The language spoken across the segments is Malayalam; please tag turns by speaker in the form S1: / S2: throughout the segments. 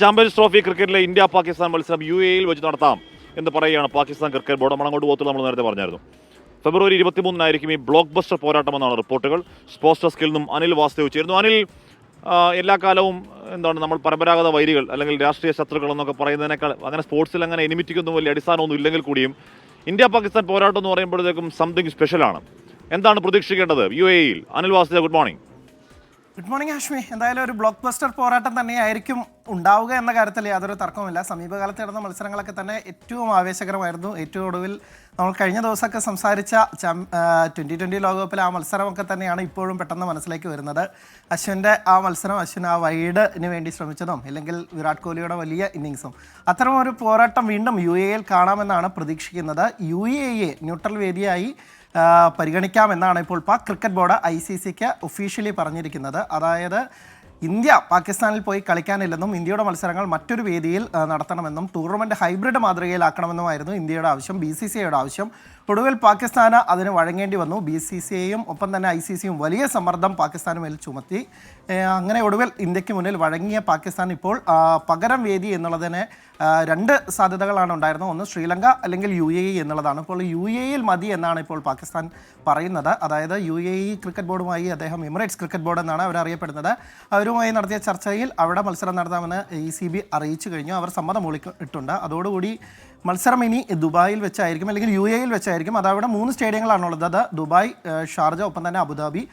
S1: ചാമ്പ്യൻസ് ട്രോഫി ക്രിക്കറ്റിലെ ഇന്ത്യ പാകിസ്ഥാൻ മത്സരം യു എയിൽ വെച്ച് നടത്താം എന്ന് പറയുകയാണ് പാകിസ്ഥാൻ ക്രിക്കറ്റ് ബോർഡ്. മണങ്ങോട്ട് പോകത്തില്ല നമ്മൾ നേരത്തെ പറഞ്ഞായിരുന്നു. ഫെബ്രുവരി ഇരുപത്തിമൂന്നിനായിരിക്കും ഈ ബ്ലോക്ക് ബസ്റ്റർ പോരാട്ടമെന്നാണ് റിപ്പോർട്ടുകൾ. സ്പോർട്സ് ഡെസ്കിൽ നിന്നും അനിൽ വാസ്തവ് ചേരുന്നു. അനിൽ എല്ലാ കാലവും എന്താണ് നമ്മൾ പരമ്പരാഗത വൈരികൾ അല്ലെങ്കിൽ രാഷ്ട്രീയ ശത്രുക്കൾ എന്നൊക്കെ പറയുന്നതിനേക്കാൾ അങ്ങനെ സ്പോർട്സിൽ അങ്ങനെ എനിമിറ്റിക്കൊന്നും വലിയ അടിസ്ഥാനമൊന്നും ഇല്ലെങ്കിൽ കൂടിയും ഇന്ത്യ പാകിസ്ഥാൻ പോരാട്ടം എന്ന് പറയുമ്പോഴത്തേക്കും സംതിങ് സ്പെഷ്യലാണ് എന്താണ് പ്രതീക്ഷിക്കേണ്ടത്? യു എയിൽ Anil Vasudev good morning
S2: good morning Ashmi എന്തായാലും ഒരു ബ്ലോക്ക് ബസ്റ്റർ പോരാട്ടം തന്നെയായിരിക്കും ഉണ്ടാവുക എന്ന കാര്യത്തിൽ യാതൊരു തർക്കവുമില്ല. സമീപകാലത്ത് നടന്ന മത്സരങ്ങളൊക്കെ തന്നെ ഏറ്റവും ആവേശകരമായിരുന്നു. ഏറ്റവും ഒടുവിൽ നമ്മൾ കഴിഞ്ഞ ദിവസമൊക്കെ സംസാരിച്ച ട്വന്റി ട്വന്റി ലോകകപ്പിലെ ആ മത്സരമൊക്കെ തന്നെയാണ് ഇപ്പോഴും പെട്ടെന്ന് മനസ്സിലേക്ക് വരുന്നത്. അശ്വിന്റെ ആ മത്സരം അശ്വിൻ ആ വൈഡിന് വേണ്ടി ശ്രമിച്ചതും അല്ലെങ്കിൽ വിരാട് കോഹ്ലിയുടെ വലിയ ഇന്നിങ്സും അത്തരമൊരു പോരാട്ടം വീണ്ടും യു എയിൽ കാണാമെന്നാണ് പ്രതീക്ഷിക്കുന്നത്. യു എ ന്യൂട്രൽ വേദിയായി പരിഗണിക്കാമെന്നാണ് ഇപ്പോൾ Pak cricket board I C സിക്ക് ഒഫീഷ്യലി പറഞ്ഞിരിക്കുന്നത്. അതായത് ഇന്ത്യ പാകിസ്ഥാനിൽ പോയി കളിക്കാനില്ലെന്നും ഇന്ത്യയുടെ മത്സരങ്ങൾ മറ്റൊരു വേദിയിൽ നടത്തണമെന്നും ടൂർണമെന്റ് ഹൈബ്രിഡ് മാതൃകയിലാക്കണമെന്നുമായിരുന്നു ഇന്ത്യയുടെ ആവശ്യം ബി സി സി ഐയുടെ ആവശ്യം. ഒടുവിൽ പാകിസ്ഥാന് അതിന് വഴങ്ങേണ്ടി വന്നു. ബി സി സി ഐയും ഒപ്പം തന്നെ ഐ സി സിയും വലിയ സമ്മർദ്ദം പാകിസ്ഥാന് മേൽ ചുമത്തി. അങ്ങനെ ഒടുവിൽ ഇന്ത്യയ്ക്ക് മുന്നിൽ വഴങ്ങിയ പാകിസ്ഥാൻ ഇപ്പോൾ പകരം വേദി എന്നുള്ളതിന് രണ്ട് സാധ്യതകളാണ് ഉണ്ടായിരുന്നത്. ഒന്ന് ശ്രീലങ്ക അല്ലെങ്കിൽ യു എ ഇ എന്നുള്ളതാണ്. ഇപ്പോൾ യു എ ഇയിൽ മതി എന്നാണ് ഇപ്പോൾ പാകിസ്ഥാൻ പറയുന്നത്. അതായത് യു എ ഇ ക്രിക്കറ്റ് ബോർഡുമായി അദ്ദേഹം എമിറേറ്റ്സ് ക്രിക്കറ്റ് ബോർഡ് എന്നാണ് അവരറിയപ്പെടുന്നത് അവരുമായി നടത്തിയ ചർച്ചയിൽ അവിടെ മത്സരം നടത്താമെന്ന് ഇ സി ബി അറിയിച്ചു കഴിഞ്ഞു. അവർ സമ്മതം ഒളിക്കിട്ടുണ്ട് അതോടുകൂടി മത്സരം ഇനി ദുബായിൽ വെച്ചായിരിക്കും അല്ലെങ്കിൽ യു എയിൽ വെച്ചായിരിക്കും. അതവിടെ മൂന്ന് സ്റ്റേഡിയങ്ങളാണുള്ളത്. അത് ദുബായ് ഷാർജ ഒപ്പം തന്നെ അബുദാബി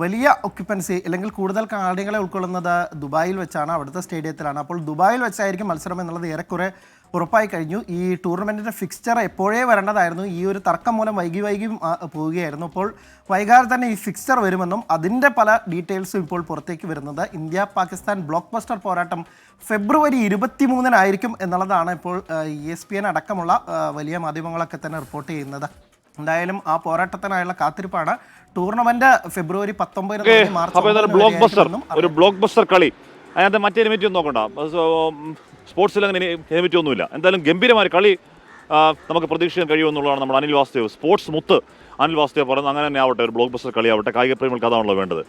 S2: വലിയ ഒക്യുപ്പൻസി അല്ലെങ്കിൽ കൂടുതൽ കാണികളെ ഉൾക്കൊള്ളുന്നത് ദുബായിൽ വെച്ചാണ് അവിടുത്തെ സ്റ്റേഡിയത്തിലാണ്. അപ്പോൾ ദുബായിൽ വെച്ചായിരിക്കും മത്സരം എന്നുള്ളത് ഏറെക്കുറെ ഉറപ്പായി കഴിഞ്ഞു. ഈ ടൂർണമെന്റിന്റെ ഫിക്സ്ചർ എപ്പോഴേ വരേണ്ടതായിരുന്നു ഈ ഒരു തർക്കം മൂലം വൈകി വൈകി പോവുകയായിരുന്നു. അപ്പോൾ വൈകാതെ തന്നെ ഈ ഫിക്സ്ചർ വരുമെന്നും അതിന്റെ പല ഡീറ്റെയിൽസും ഇപ്പോൾ പുറത്തേക്ക് വരുന്നത്. ഇന്ത്യ പാകിസ്ഥാൻ ബ്ലോക്ക് ബസ്റ്റർ പോരാട്ടം ഫെബ്രുവരി ഇരുപത്തി മൂന്നിനായിരിക്കും എന്നുള്ളതാണ് ഇപ്പോൾ ഇ എസ് പി എൻ അടക്കമുള്ള വലിയ മാധ്യമങ്ങളൊക്കെ തന്നെ റിപ്പോർട്ട് ചെയ്യുന്നത്. എന്തായാലും ആ പോരാട്ടത്തിനായുള്ള കാത്തിരിപ്പാണ്. ടൂർണമെന്റ് ഫെബ്രുവരി പത്തൊമ്പതിന്
S1: ഓക്കെ
S2: മാർച്ച്
S1: ബ്ലോക്ക് ബസ്റ്റർ ഒരു ബ്ലോക്ക് ബസ്റ്റർ കളി. അതിനകത്ത് മറ്റേ ഹെൽമെറ്റ് ഒന്നും നോക്കണ്ട. സ്പോർട്സിൽ അങ്ങനെ ഹെൽമെറ്റ് ഒന്നുമില്ല. എന്തായാലും ഗംഭീരമായ കളി നമുക്ക് പ്രതീക്ഷിക്കാൻ കഴിയുമെന്നുള്ളതാണ് നമ്മുടെ അനിൽ വാസ്തവ് സ്പോർട്സ് മുത്ത് അനിൽ വാസ്തവ് പറയുന്നത് അങ്ങനെ തന്നെ ആവട്ടെ ഒരു ബ്ലോക്ക് ബസ്റ്റർ കളി ആവട്ടെ കായിക പ്രേമികൾക്ക് അതാണല്ലോ വേണ്ടത്.